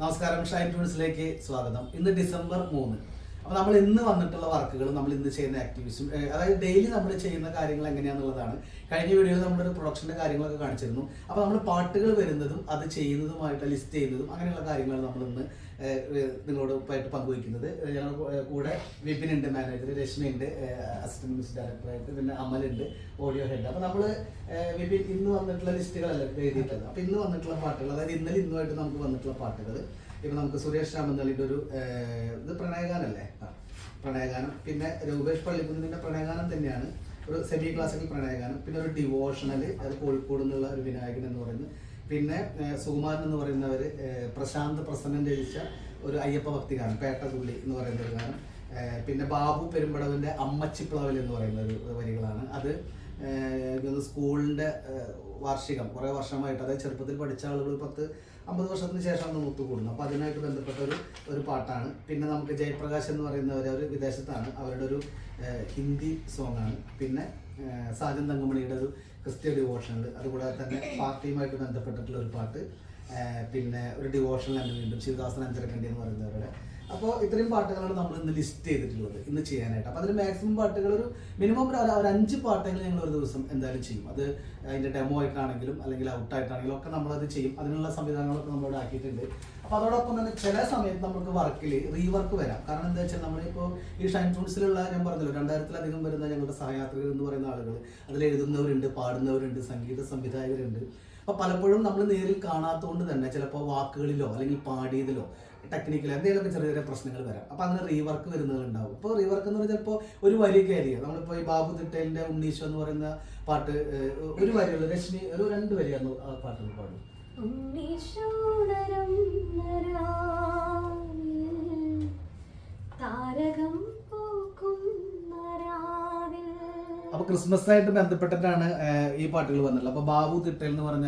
നമസ്കാരം ഷൈൻ ട്യൂൺസിലേക്ക് സ്വാഗതം. ഇന്ന് ഡിസംബർ മൂന്ന്. അപ്പോൾ നമ്മൾ ഇന്ന് വന്നിട്ടുള്ള വർക്കുകളും നമ്മൾ ഇന്ന് ചെയ്യുന്ന ആക്ടിവിറ്റീസും അതായത് ഡെയിലി നമ്മൾ ചെയ്യുന്ന കാര്യങ്ങൾ എങ്ങനെയാണെന്നുള്ളതാണ് കഴിഞ്ഞ വീഡിയോയിൽ നമ്മളൊരു പ്രൊഡക്ഷന്റെ കാര്യങ്ങളൊക്കെ കാണിച്ചിരുന്നു. അപ്പോൾ നമ്മൾ പാട്ടുകൾ വരുന്നതും അത് ചെയ്യുന്നതുമായിട്ട് ലിസ്റ്റ് ചെയ്യുന്നതും അങ്ങനെയുള്ള കാര്യങ്ങളാണ് നമ്മൾ ഇന്ന് നിങ്ങളോട് ആയിട്ട് പങ്കുവയ്ക്കുന്നത്. ഞങ്ങൾ കൂടെ വിപിൻ ഉണ്ട് മാനേജർ രശ്മി ഉണ്ട് അസിസ്റ്റന്റ് മിസ് ഡയറക്ടറായിട്ട് പിന്നെ അമലുണ്ട് ഓഡിയോ ഹെഡ് അപ്പോൾ നമ്മൾ വിപിൻ ഇന്ന് വന്നിട്ടുള്ള ലിസ്റ്റുകളല്ല എഴുതിയിട്ടുള്ളത്. അപ്പോൾ ഇന്ന് വന്നിട്ടുള്ള പാട്ടുകൾ അതായത് ഇന്നലെ ഇന്നുമായിട്ട് നമുക്ക് വന്നിട്ടുള്ള പാട്ടുകൾ. ഇപ്പൊ നമുക്ക് സുരേഷ് രാമന്തളിയുടെ ഒരു ഇത് പ്രണയഗാനല്ലേ? പ്രണയഗാനം. പിന്നെ രൂപേഷ് പള്ളിക്കുന്നിന്റെ പ്രണയഗാനം തന്നെയാണ്. ഒരു സെമി ക്ലാസിക്കൽ പ്രണയഗാനം. പിന്നെ ഒരു ഡിവോഷണൽ അത് കോഴിക്കോട് നിന്നുള്ള ഒരു വിനായകൻ എന്ന് പറയുന്നത്. പിന്നെ സുകുമാരൻ എന്ന് പറയുന്നവർ പ്രശാന്ത് പ്രസന്നൻ രചിച്ച ഒരു അയ്യപ്പ ഭക്തി ഗാനം പേട്ടതുള്ളി എന്ന് പറയുന്ന ഒരു ഗാനം. പിന്നെ ബാബു പെരുമ്പടവിന്റെ അമ്മച്ചിപ്ലവൽ എന്ന് പറയുന്ന ഒരു വരികളാണ്. അത് സ്കൂളിന്റെ വാർഷികം കുറേ വർഷമായിട്ട്. അതായത് ചെറുപ്പത്തിൽ പഠിച്ച ആളുകൾ പത്ത് അമ്പത് വർഷത്തിന് ശേഷമാണ് ഒത്തുകൂടുന്നത് അപ്പോൾ അതിനായിട്ട് ബന്ധപ്പെട്ട ഒരു ഒരു പാട്ടാണ്. പിന്നെ നമുക്ക് ജയപ്രകാശ് എന്ന് പറയുന്നവർ അവർ വിദേശത്താണ്. അവരുടെ ഒരു ഹിന്ദി സോങ് ആണ്. പിന്നെ സാജൻ തങ്കമണിയുടെ ഒരു ക്രിസ്ത്യ ഡിവോഷണൽ അതുകൂടാതെ തന്നെ പാർട്ടിയുമായിട്ട് ബന്ധപ്പെട്ടിട്ടുള്ള ഒരു പാട്ട്. പിന്നെ ഒരു ഡിവോഷണൽ തന്നെ വീണ്ടും ശിവദാസൻ അഞ്ചരക്കണ്ടി എന്ന് പറയുന്നവരുടെ അപ്പോൾ ഇത്രയും പാട്ടുകളാണ് നമ്മൾ ഇന്ന് ലിസ്റ്റ് ചെയ്തിട്ടുള്ളത് ഇന്ന് ചെയ്യാനായിട്ട്. അപ്പോൾ അതിൽ മാക്സിമം പാട്ടുകൾ ഒരു മിനിമം ഒരു അഞ്ച് പാട്ടുകൾ ഞങ്ങൾ ഒരു ദിവസം എന്തായാലും ചെയ്യും. അത് അതിന്റെ ഡെമോ ആയിട്ടാണെങ്കിലും അല്ലെങ്കിൽ ഔട്ടായിട്ടാണെങ്കിലും ഒക്കെ നമ്മളത് ചെയ്യും. അതിനുള്ള സംവിധാനങ്ങളൊക്കെ നമ്മളോട് ആക്കിയിട്ടുണ്ട്. അപ്പോൾ അതോടൊപ്പം തന്നെ ചില സമയത്ത് നമുക്ക് വർക്കിൽ റീവർക്ക് വരാം. കാരണം എന്താ വെച്ചാൽ നമ്മളിപ്പോൾ ഈ ഷൈൻ ടൂൺസിലുള്ള ഞാൻ പറഞ്ഞല്ലോ രണ്ടായിരത്തിലധികം വരുന്ന ഞങ്ങളുടെ സഹയാത്രികർ എന്ന് പറയുന്ന ആളുകൾ അതിൽ എഴുതുന്നവരുണ്ട് പാടുന്നവരുണ്ട് സംഗീത സംവിധായകരുണ്ട്. അപ്പോൾ പലപ്പോഴും നമ്മൾ നേരിൽ കാണാത്തതുകൊണ്ട് തന്നെ ചിലപ്പോൾ വാക്കുകളിലോ അല്ലെങ്കിൽ പാടിയതിലോ ടെക്നിക്കലോ എന്തെങ്കിലുമൊക്കെ ചെറിയ ചെറിയ പ്രശ്നങ്ങൾ വരാം. അപ്പോൾ അങ്ങനെ റീവർക്ക് വരുന്നതുണ്ടാവും ഇപ്പോൾ റീവർക്ക് എന്ന് പറഞ്ഞാൽ ചിലപ്പോൾ ഒരു വരിയൊക്കെ ആയിരിക്കും നമ്മളിപ്പോൾ ഈ ബാബു തിട്ടേലിന്റെ ഉണ്ണീശോ എന്ന് പറയുന്ന പാട്ട് ഒരു വരിയുള്ള രശ്മി ഒരു രണ്ട് വരിയാണ് ആ പാട്ടുകൾ പാടും. ക്രിസ്മസായിട്ട് ബന്ധപ്പെട്ടിട്ടാണ് ഏഹ്, ഈ പാട്ടുകൾ വന്നിട്ടുള്ളത് അപ്പൊ ബാബു തിട്ടൽ എന്ന് പറഞ്ഞ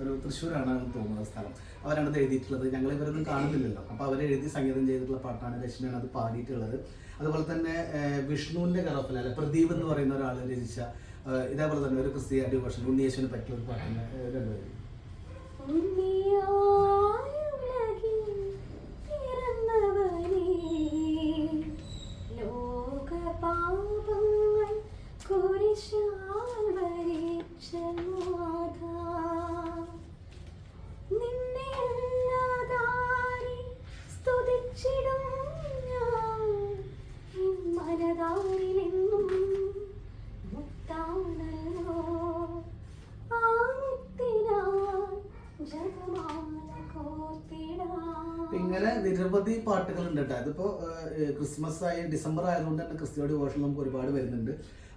ഒരു തൃശ്ശൂരാണ് തോന്നുന്നത് സ്ഥലം. അവരാണ് എഴുതിയിട്ടുള്ളത്. ഞങ്ങൾ ഇവരൊന്നും കാണുന്നില്ലല്ലോ. അപ്പൊ അവർ എഴുതി സംഗീതം ചെയ്തിട്ടുള്ള പാട്ടാണ് രശ്മിയാണ് അത് പാടിയിട്ടുള്ളത്. അതുപോലെ തന്നെ വിഷ്ണുവിന്റെ കറഫല അല്ലെ പ്രദീപ് എന്ന് പറയുന്ന ഒരാൾ രചിച്ച ഇതേപോലെ തന്നെ ഒരു ക്രിസ്തീയ ഡിവോഷൻ ഉണ്ണിയേശുവിനെ പറ്റിയ ഒരു പാട്ടാണ് രണ്ടുപേരും. ഇങ്ങനെ നിരവധി പാട്ടുകൾ ഉണ്ട് കേട്ടോ. അതിപ്പോ ക്രിസ്മസ് ആയി ഡിസംബർ ആയതുകൊണ്ട് തന്നെ ക്രിസ്ത്യ ഡിവോഷൻ നമുക്ക് ഒരുപാട് വരുന്നുണ്ട്.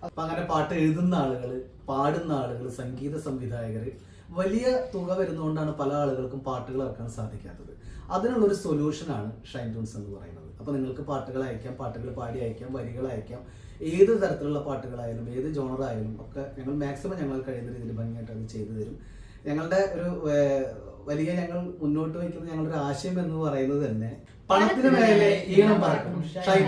അപ്പൊ അങ്ങനെ പാട്ട് എഴുതുന്ന ആളുകൾ പാടുന്ന ആളുകൾ സംഗീത സംവിധായകർ വലിയ തുക വരുന്നതുകൊണ്ടാണ് പല ആളുകൾക്കും പാട്ടുകൾ ഇറക്കാൻ സാധിക്കാത്തത്. അതിനുള്ള ഒരു സൊല്യൂഷനാണ് ഷൈൻ ട്യൂൺസ് എന്ന് പറയുന്നത്. അപ്പൊ നിങ്ങൾക്ക് പാട്ടുകൾ അയക്കാം പാട്ടുകൾ പാടി അയക്കാം വരികൾ അയക്കാം. ഏത് തരത്തിലുള്ള പാട്ടുകളായാലും ഏത് ജോണറായാലും ഒക്കെ ഞങ്ങൾ മാക്സിമം ഞങ്ങൾ കഴിയുന്ന രീതിയിൽ ഭംഗിയായിട്ട് അത് ചെയ്തു തരും. ഞങ്ങളുടെ ഒരു വലിയ ഞങ്ങൾ മുന്നോട്ട് വയ്ക്കുന്ന ഞങ്ങളുടെ ഒരു ആശയം എന്ന് പറയുന്നത് തന്നെ പണത്തിന് മേലെ ഈണം പറക്കും. ഷൈൻ